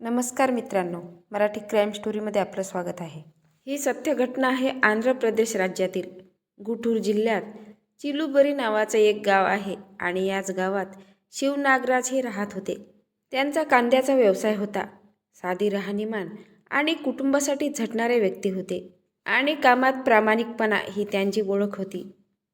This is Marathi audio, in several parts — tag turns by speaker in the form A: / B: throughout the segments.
A: नमस्कार मित्रांनो मराठी क्राईम स्टोरीमध्ये आपलं स्वागत आहे. ही सत्य घटना आहे आंध्र प्रदेश राज्यातील. गुठूर जिल्ह्यात चिलुबरी नावाचं एक गाव आहे आणि याच गावात शिवनागराज हे राहत होते. त्यांचा कांद्याचा व्यवसाय होता. साधी राहणीमान आणि कुटुंबासाठी झटणारे व्यक्ती होते आणि कामात प्रामाणिकपणा ही त्यांची ओळख होती.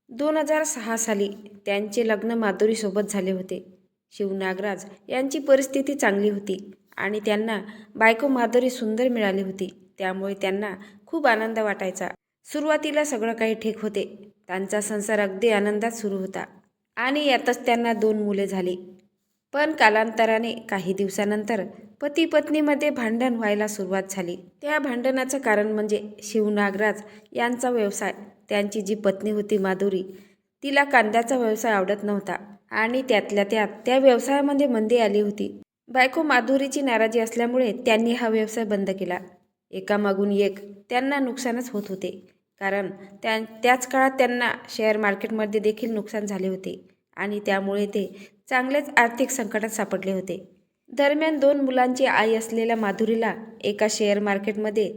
A: दोन हजार सहा साली त्यांचे लग्न माधुरीसोबत झाले होते. शिवनागराज यांची परिस्थिती चांगली होती. आणि त्यांना बायको माधुरी सुंदर मिळाली होती. त्यामुळे त्यांना खूप आनंद वाटायचा. सुरुवातीला सगळं काही ठीक होते. त्यांचा संसार अगदी आनंदात सुरू होता. आणि यातच त्यांना दोन मुले झाली. पण कालांतराने काही दिवसानंतर पती पत्नीमध्ये भांडण व्हायला सुरुवात झाली. त्या भांडणाचं कारण म्हणजे शिव नागराज यांचा व्यवसाय. त्यांची जी पत्नी होती माधुरी तिला कांद्याचा व्यवसाय आवडत नव्हता. आणि त्यातल्या त्यात त्या व्यवसायामध्ये मंदी आली होती. बायको माधुरीची नाराजी असल्यामुळे त्यांनी हा व्यवसाय बंद केला. एकामागून एक त्यांना नुकसानच होत होते. कारण त्या त्याच काळात त्यांना शेअर मार्केटमध्ये देखील नुकसान झाले होते आणि त्यामुळे ते चांगलेच आर्थिक संकटात सापडले होते. दरम्यान दोन मुलांची आई असलेल्या माधुरीला एका शेअर मार्केटमध्ये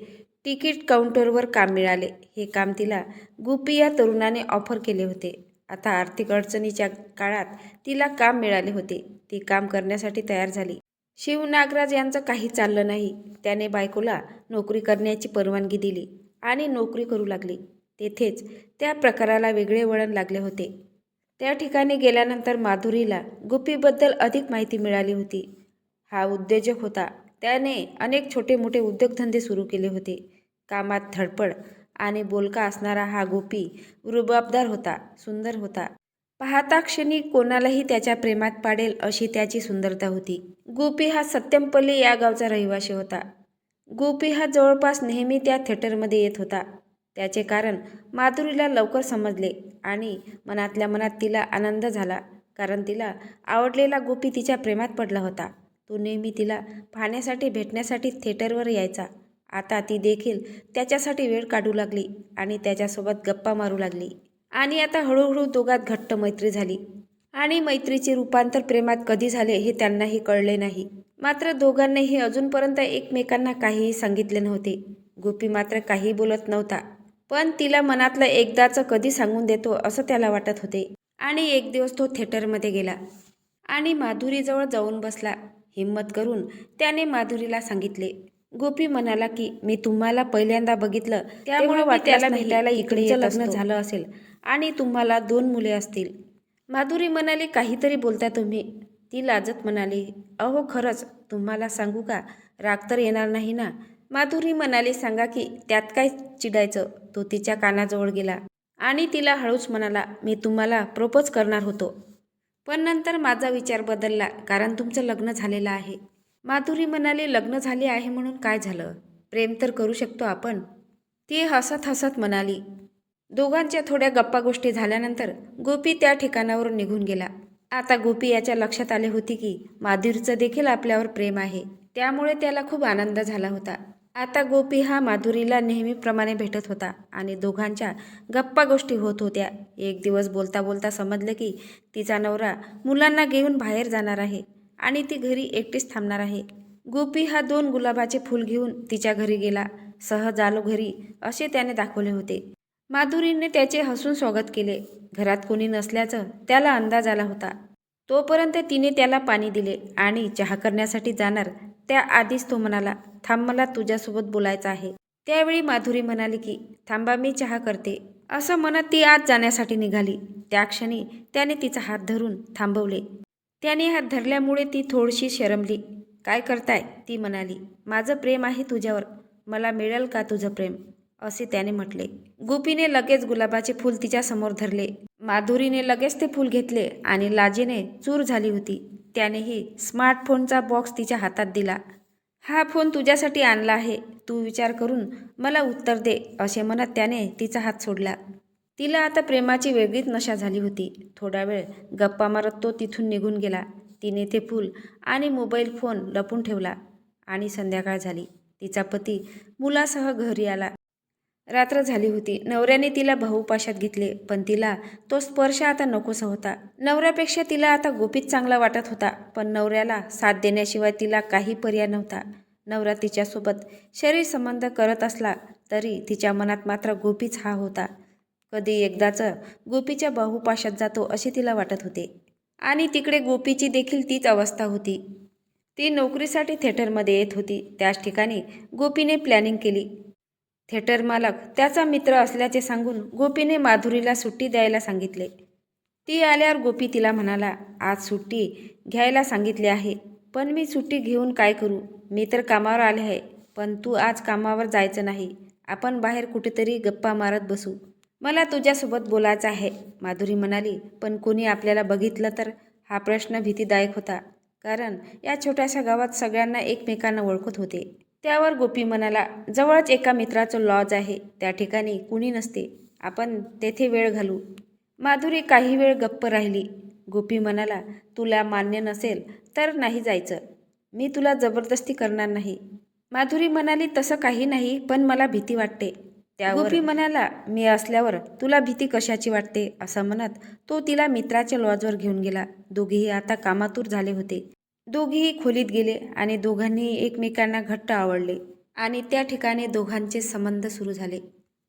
A: तिकीट काउंटरवर काम मिळाले. हे काम तिला गुपी या तरुणाने ऑफर केले होते. आता आर्थिक अडचणीच्या काळात तिला काम मिळाले होते. ती काम करण्यासाठी तयार झाली. शिव नागराज यांचं काही चाललं नाही. त्याने बायकोला नोकरी करण्याची परवानगी दिली आणि नोकरी करू लागली. तेथेच त्या प्रकाराला वेगळे वळण लागले होते. त्या ठिकाणी गेल्यानंतर माधुरीला गुप्पीबद्दल अधिक माहिती मिळाली होती. हा उद्योजक होता. त्याने अनेक छोटे मोठे उद्योगधंदे सुरू केले होते. कामात धडपड आणि बोलका असणारा हा गोपी रुबाबदार होता सुंदर होता. पाहता क्षणी कोणालाही त्याच्या प्रेमात पाडेल अशी त्याची सुंदरता होती. गोपी हा सत्यमपल्ली या गावचा रहिवासी होता. गोपी हा जवळपास नेहमी त्या थिएटरमध्ये येत होता. त्याचे कारण माधुरीला लवकर समजले आणि मनातल्या मनात तिला आनंद झाला कारण तिला आवडलेला गोपी तिच्या प्रेमात पडला होता. तो नेहमी तिला पाहण्यासाठी भेटण्यासाठी थिएटरवर यायचा. आता ती देखील त्याच्यासाठी वेळ काढू लागली आणि त्याच्यासोबत गप्पा मारू लागली. आणि आता हळूहळू दोघात घट्ट मैत्री झाली. आणि मैत्रीचे रूपांतर प्रेमात कधी झाले हे त्यांनाही कळले नाही. मात्र दोघांनीही अजूनपर्यंत एकमेकांना काहीही सांगितले नव्हते. गोपी मात्र काही बोलत नव्हता. पण तिला मनातलं एकदाचं कधी सांगून देतो असं त्याला वाटत होते. आणि एक दिवस तो थिएटरमध्ये गेला. आणि माधुरीजवळ जाऊन बसला. हिंमत करून त्याने माधुरीला सांगितले. गोपी म्हणाला की मी तुम्हाला पहिल्यांदा बघितलं त्यामुळे वाटायला भेटायला इकडे लग्न झालं असेल. आणि तुम्हाला दोन मुले असतील. माधुरी म्हणाली काहीतरी बोलता तुम्ही. ती लाजत म्हणाली अहो खरंच. तुम्हाला सांगू का? राग तर येणार नाही ना? माधुरी म्हणाली सांगा की त्यात काय चिडायचं? तो तिच्या कानाजवळ गेला आणि तिला हळूच म्हणाला मी तुम्हाला प्रपोज करणार होतो. पण नंतर माझा विचार बदलला कारण तुमचं लग्न झालेलं आहे. माधुरी म्हणाली लग्न झाले आहे म्हणून काय झालं? प्रेम तर करू शकतो आपण. ती हसत हसत म्हणाली दोघांच्या थोड्या गप्पा गोष्टी झाल्यानंतर गोपी त्या ठिकाणावरून निघून गेला. आता गोपी याच्या लक्षात आले होते की माधुरीचं देखील आपल्यावर प्रेम आहे. त्यामुळे त्याला खूप आनंद झाला होता. आता गोपी हा माधुरीला नेहमीप्रमाणे भेटत होता आणि दोघांच्या गप्पा गोष्टी होत होत्या. एक दिवस बोलता बोलता समजलं की तिचा नवरा मुलांना घेऊन बाहेर जाणार आहे आणि ती घरी एकटीच थांबणार आहे. गोपी हा दोन गुलाबाचे फूल घेऊन तिच्या घरी गेला. सहज आलो घरी असे त्याने दाखवले होते. माधुरीने त्याचे हसून स्वागत केले. घरात कोणी नसल्याचं त्याला अंदाज आला होता. तोपर्यंत तिने त्याला पाणी दिले आणि चहा करण्यासाठी जाणार त्याआधीच तो म्हणाला थांब मला तुझ्यासोबत बोलायचं आहे. त्यावेळी माधुरी म्हणाली की थांबा मी चहा करते. असं म्हणत ती आत जाण्यासाठी निघाली. त्या क्षणी त्याने तिचा हात धरून थांबवले. त्याने हात धरल्यामुळे ती थोडीशी शरमली. काय करताय? ती म्हणाली. माझं प्रेम आहे तुझ्यावर. मला मिळेल का तुझं प्रेम? असे त्याने म्हटले. गोपीने लगेच गुलाबाचे फूल तिच्या समोर धरले. माधुरीने लगेच ते फूल घेतले आणि लाजेने चूर झाली होती. त्यानेही स्मार्टफोनचा बॉक्स तिच्या हातात दिला. हा फोन तुझ्यासाठी आणला आहे. तू विचार करून मला उत्तर दे असे म्हणत त्याने तिचा हात सोडला. तिला आता प्रेमाची वेगळीच नशा झाली होती. थोडा वेळ गप्पा मारत तो तिथून निघून गेला. तिने ते फूल आणि मोबाईल फोन लपून ठेवला आणि संध्याकाळ झाली. तिचा पती मुलासह घरी आला. रात्र झाली होती. नवऱ्याने तिला भाऊपाशात घेतले पण तिला तो स्पर्श आता नकोसा होता. नवऱ्यापेक्षा तिला आता गोपीच चांगला वाटत होता पण नवऱ्याला साथ देण्याशिवाय तिला काही पर्याय नव्हता. नवरा तिच्यासोबत शरीर संबंध करत असला तरी तिच्या मनात मात्र गोपीच हा होता. कधी एकदाचं गोपीच्या बाहुपाशात जातो असे तिला वाटत होते. आणि तिकडे गोपीची देखील तीच अवस्था होती. ती नोकरीसाठी थिएटरमध्ये येत होती. त्याच ठिकाणी गोपीने प्लॅनिंग केली. थिएटर मालक त्याचा मित्र असल्याचे सांगून गोपीने माधुरीला सुट्टी द्यायला सांगितले. ती आल्यावर गोपी तिला म्हणाला आज सुट्टी घ्यायला सांगितली आहे पण मी सुट्टी घेऊन काय करू? मी तर कामावर आले आहे पण तू आज कामावर जायचं नाही. आपण बाहेर कुठेतरी गप्पा मारत बसू. मला तुझ्यासोबत बोलायचं आहे माधुरी म्हणाली. पण कोणी आपल्याला बघितलं तर हा प्रश्न भीतीदायक होता कारण या छोट्याशा गावात सगळ्यांना एकमेकांना ओळखत होते. त्यावर गोपी म्हणाला जवळच एका मित्राचं लॉज आहे. त्या ठिकाणी कुणी नसते. आपण तेथे वेळ घालू. माधुरी काही वेळ गप्प राहिली. गोपी म्हणाला तुला मान्य नसेल तर नाही जायचं. मी तुला जबरदस्ती करणार नाही. माधुरी म्हणाली तसं काही नाही पण मला भीती वाटते. त्या गोपी म्हणाला मी असल्यावर तुला भीती कशाची वाटते? असं म्हणत तो तिला मित्राच्या लॉजवर घेऊन गेला. दोघेही आता कामातूर झाले होते. दोघेही खोलीत गेले आणि दोघांनी एकमेकांना घट्ट आवडले आणि त्या ठिकाणी दोघांचे संबंध सुरू झाले.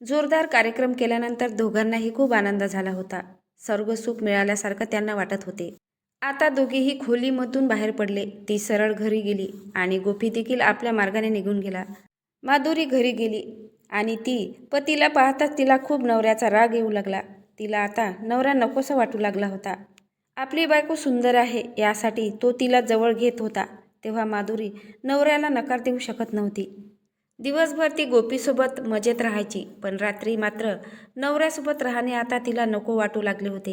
A: जोरदार कार्यक्रम केल्यानंतर दोघांनाही खूप आनंद झाला होता. स्वर्गसुख सुख मिळाल्यासारखं त्यांना वाटत होते. आता दोघेही खोलीमधून बाहेर पडले. ती सरळ घरी गेली आणि गोपी देखील आपल्या मार्गाने निघून गेला. माधुरी घरी गेली आणि ती पतीला पाहताच तिला खूप नवऱ्याचा राग येऊ लागला. तिला आता नवरा नकोसा वाटू लागला होता. आपली बायको सुंदर आहे यासाठी तो तिला जवळ घेत होता. तेव्हा माधुरी नवऱ्याला नकार देऊ शकत नव्हती. दिवसभर ती गोपीसोबत मजेत राहायची पण रात्री मात्र नवऱ्यासोबत राहणे आता तिला नको वाटू लागले होते.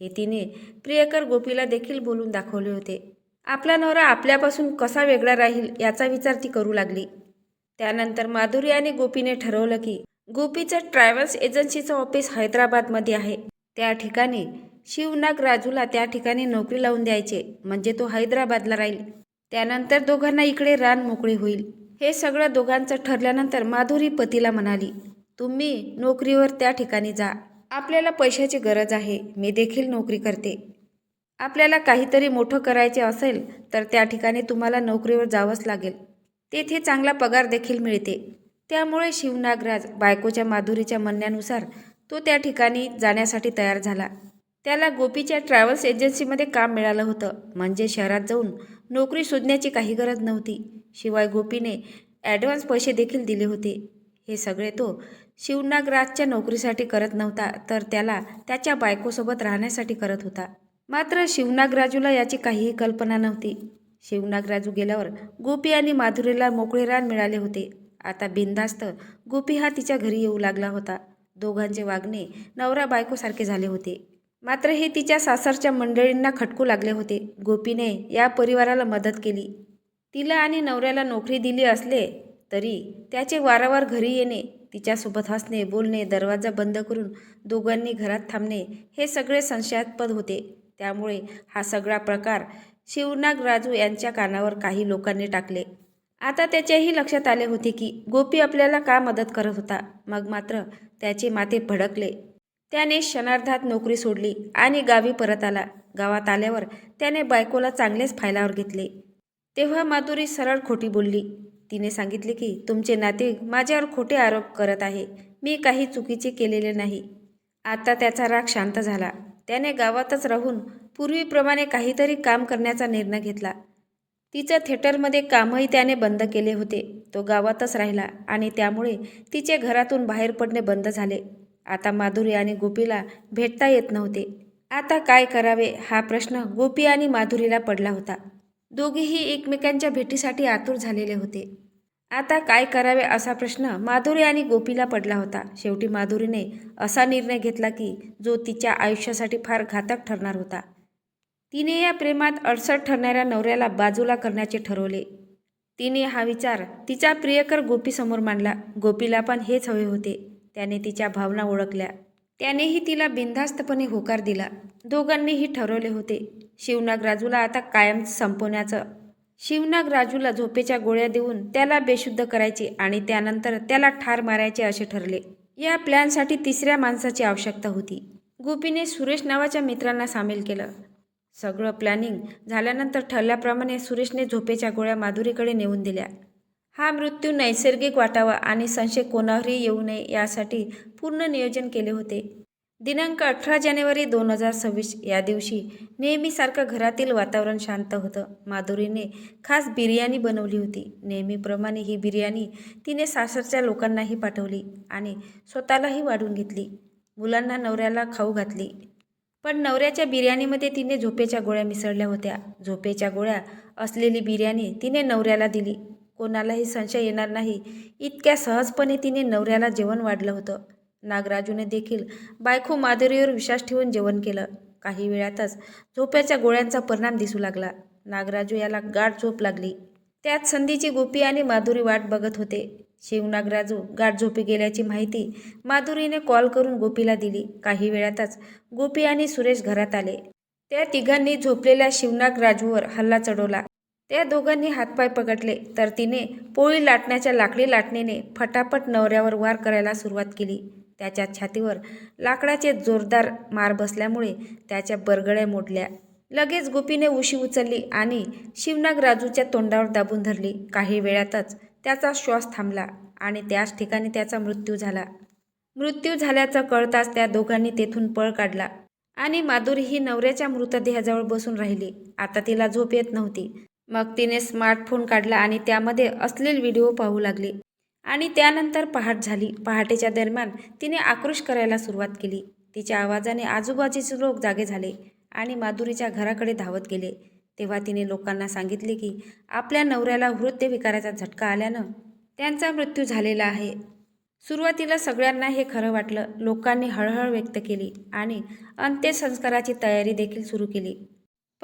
A: हे तिने प्रियकर गोपीला देखील बोलून दाखवले होते. आपला नवरा आपल्यापासून कसा वेगळा राहील याचा विचार ती करू लागली. त्यानंतर माधुरी आणि गोपीने ठरवलं की गोपीचं ट्रॅव्हल्स एजन्सीचं ऑफिस हैदराबादमध्ये आहे. त्या ठिकाणी शिवनाग राजूला त्या ठिकाणी नोकरी लावून द्यायचे म्हणजे तो हैदराबादला राहील. त्यानंतर दोघांना इकडे रान मोकळी होईल. हे सगळं दोघांचं ठरल्यानंतर माधुरी पतीला म्हणाली तुम्ही नोकरीवर त्या ठिकाणी जा. आपल्याला पैशाची गरज आहे. मी देखील नोकरी करते. आपल्याला काहीतरी मोठं करायचे असेल तर त्या ठिकाणी तुम्हाला नोकरीवर जावंच लागेल. तेथे चांगला पगार देखील मिळते. त्यामुळे शिवनागराज बायकोच्या माधुरीच्या म्हणण्यानुसार तो त्या ठिकाणी जाण्यासाठी तयार झाला. त्याला गोपीच्या ट्रॅव्हल्स एजन्सीमध्ये काम मिळालं होतं. म्हणजे शहरात जाऊन नोकरी शोधण्याची काही गरज नव्हती. शिवाय गोपीने ॲडव्हान्स पैसे देखील दिले होते. हे सगळे तो शिवनागराजच्या नोकरीसाठी करत नव्हता तर त्याला त्याच्या बायकोसोबत राहण्यासाठी करत होता. मात्र शिवनागराजूला याची काहीही कल्पना नव्हती. शिवनागराजू गेल्यावर गोपी आणि माधुरीला मोकळे रान मिळाले होते. आता बिनधास्त गोपी हा तिच्या घरी येऊ लागला होता. दोघांचे वागणे नवरा बायकोसारखे झाले होते. मात्र हे तिच्या सासरच्या मंडळींना खटकू लागले होते. गोपीने या परिवाराला मदत केली. तिला आणि नवऱ्याला नोकरी दिली असले तरी त्याचे वारंवार घरी येणे तिच्यासोबत हसणे बोलणे दरवाजा बंद करून दोघांनी घरात थांबणे हे सगळे संशयास्पद होते. त्यामुळे हा सगळा प्रकार शिवनाग राजू यांच्या कानावर काही लोकांनी टाकले. आता त्याच्याही लक्षात आले होते की गोपी आपल्याला का मदत करत होता? मग मात्र त्याचे माथे भडकले त्याने क्षणार्धात नोकरी सोडली आणि गावी परत आला. गावात आल्यावर त्याने बायकोला चांगलेच फायलावर घेतले. तेव्हा माधुरी सरळ खोटी बोलली. तिने सांगितले की तुमचे नाते माझ्यावर खोटे आरोप करत आहे. मी काही चुकीचे केलेले नाही. आता त्याचा राग शांत झाला. त्याने गावातच राहून पूर्वीप्रमाणे काहीतरी काम करण्याचा निर्णय घेतला. तिचं थिएटरमध्ये कामही त्याने बंद केले होते. तो गावातच राहिला आणि त्यामुळे तिचे घरातून बाहेर पडणे बंद झाले. आता माधुरी आणि गोपीला भेटता येत नव्हते. आता काय करावे हा प्रश्न गोपी आणि माधुरीला पडला होता. दोघेही एकमेकांच्या भेटीसाठी आतुर झालेले होते. आता काय करावे असा प्रश्न माधुरी आणि गोपीला पडला होता. शेवटी माधुरीने असा निर्णय घेतला की जो तिच्या आयुष्यासाठी फार घातक ठरणार होता. तिने या प्रेमात अडसर ठरणाऱ्या नवऱ्याला बाजूला करण्याचे ठरवले. तिने हा विचार तिचा प्रियकर गोपीसमोर मांडला. गोपीला पण हेच हवे होते. त्याने तिच्या भावना ओळखल्या. त्यानेही तिला बिनधास्तपणे होकार दिला. दोघांनीही ठरवले होते शिवनाग राजूला आता कायम संपवण्याचं. शिवनाग राजूला झोपेच्या गोळ्या देऊन त्याला बेशुद्ध करायचे आणि त्यानंतर त्याला ठार मारायचे असे ठरले. या प्लॅनसाठी तिसऱ्या माणसाची आवश्यकता होती. गोपीने सुरेश नावाच्या मित्रांना सामील केलं. सगळं प्लॅनिंग झाल्यानंतर ठरल्याप्रमाणे सुरेशने झोपेच्या गोळ्या माधुरीकडे नेऊन दिल्या. हा मृत्यू नैसर्गिक वाटावा आणि संशय कोणावरही येऊ नये यासाठी पूर्ण नियोजन केले होते. दिनांक अठरा जानेवारी दोन हजार सव्वीस या दिवशी नेहमीसारखं घरातील वातावरण शांत होतं. माधुरीने खास बिर्याणी बनवली होती. नेहमीप्रमाणे ही बिर्याणी तिने सासरच्या लोकांनाही पाठवली आणि स्वतःलाही वाढून घेतली. मुलांना नवऱ्याला खाऊ घातली. पण नवऱ्याच्या बिर्याणीमध्ये तिने झोपेच्या गोळ्या मिसळल्या होत्या. झोपेच्या गोळ्या असलेली बिर्याणी तिने नवऱ्याला दिली. कोणालाही संशय येणार नाही. इतक्या सहजपणे तिने नवऱ्याला जेवण वाढलं होतं. नागराजूने देखील बायको माधुरीवर विश्वास ठेवून जेवण केलं. काही वेळातच झोप्याच्या गोळ्यांचा परिणाम दिसू लागला. नागराजू याला गाठ झोप लागली. त्यात संधीची गोपी आणि माधुरी वाट बघत होते. शिवनागराजू गाठ झोपी गेल्याची माहिती माधुरीने कॉल करून गोपीला दिली. काही वेळातच गोपी आणि सुरेश घरात आले. त्या तिघांनी झोपलेल्या शिवनाग राजूवर हल्ला चढवला. त्या दोघांनी हातपाय पकडले तर तिने पोळी लाटण्याच्या लाकडी लाटणीने फटाफट नवऱ्यावर वार करायला सुरुवात केली. त्याच्या छातीवर लाकडाचे जोरदार मार बसल्यामुळे त्याच्या बरगड्या मोडल्या. लगेच गोपीने उशी उचलली आणि शिवनाग राजूच्या तोंडावर दाबून धरली. काही वेळातच त्याचा श्वास थांबला आणि त्याच ठिकाणी त्याचा मृत्यू झाला. मृत्यू झाल्याचं कळताच त्या दोघांनी तेथून पळ काढला आणि माधुरी ही नवऱ्याच्या मृतदेहाजवळ बसून राहिली. आता तिला झोप येत नव्हती. मग तिने स्मार्टफोन काढला आणि त्यामध्ये असलेले व्हिडिओ पाहू लागली. आणि त्यानंतर पहाट झाली. पहाटेच्या दरम्यान तिने आक्रोश करायला सुरुवात केली. तिच्या आवाजाने आजूबाजूचे लोक जागे झाले आणि माधुरीच्या घराकडे धावत गेले. तेव्हा तिने लोकांना सांगितले की आपल्या नवऱ्याला हृदयविकाराचा झटका आल्यानं त्यांचा मृत्यू झालेला आहे. सुरुवातीला सगळ्यांना हे खरं वाटलं. लोकांनी हळहळ व्यक्त केली आणि अंत्यसंस्काराची तयारी देखील सुरू केली.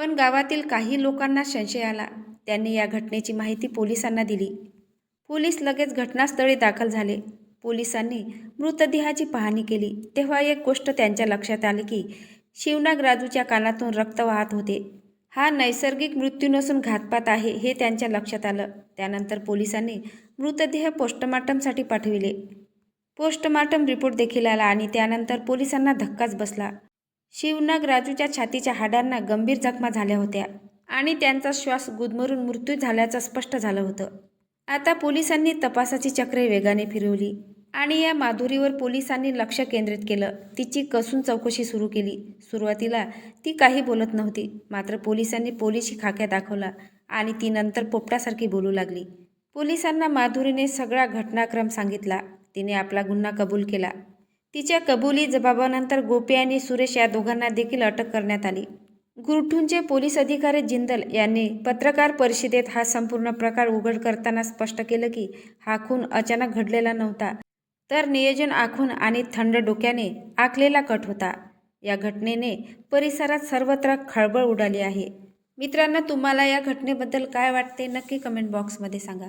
A: पण गावातील काही लोकांना संशय आला. त्यांनी या घटनेची माहिती पोलिसांना दिली. पोलीस लगेच घटनास्थळी दाखल झाले. पोलिसांनी मृतदेहाची पाहणी केली. तेव्हा एक गोष्ट त्यांच्या लक्षात आली की शिवनाग राजूच्या कानातून रक्त वाहत होते. हा नैसर्गिक मृत्यू नसून घातपात आहे हे त्यांच्या लक्षात आलं. त्यानंतर पोलिसांनी मृतदेह पोस्टमार्टमसाठी पाठविले. पोस्टमार्टम रिपोर्ट देखील आला आणि त्यानंतर पोलिसांना धक्काच बसला. शिवनाग राजूच्या छातीच्या हाडांना गंभीर जखमा झाल्या होत्या आणि त्यांचा श्वास गुदमरून मृत्यू झाल्याचं स्पष्ट झालं होतं. आता पोलिसांनी तपासाची चक्रे वेगाने फिरवली आणि या माधुरीवर पोलिसांनी लक्ष केंद्रित केलं. तिची कसून चौकशी सुरू केली. सुरुवातीला ती काही बोलत नव्हती मात्र पोलिसांनी पोलिसी खाक्या दाखवला आणि ती नंतर पोपटासारखी बोलू लागली. पोलिसांना माधुरीने सगळा घटनाक्रम सांगितला. तिने आपला गुन्हा कबूल केला. तिच्या कबुली जबाबानंतर गोपी आणि सुरेश या दोघांना देखील अटक करण्यात आली. गुरठूंचे पोलीस अधिकारी जिंदल यांनी पत्रकार परिषदेत हा संपूर्ण प्रकार उघड करताना स्पष्ट केलं की हा खून अचानक घडलेला नव्हता तर नियोजन आखून आणि थंड डोक्याने आखलेला कट होता. या घटनेने परिसरात सर्वत्र खळबळ उडाली आहे. मित्रांनो तुम्हाला या घटनेबद्दल काय वाटते? नक्की कमेंट बॉक्समध्ये सांगा.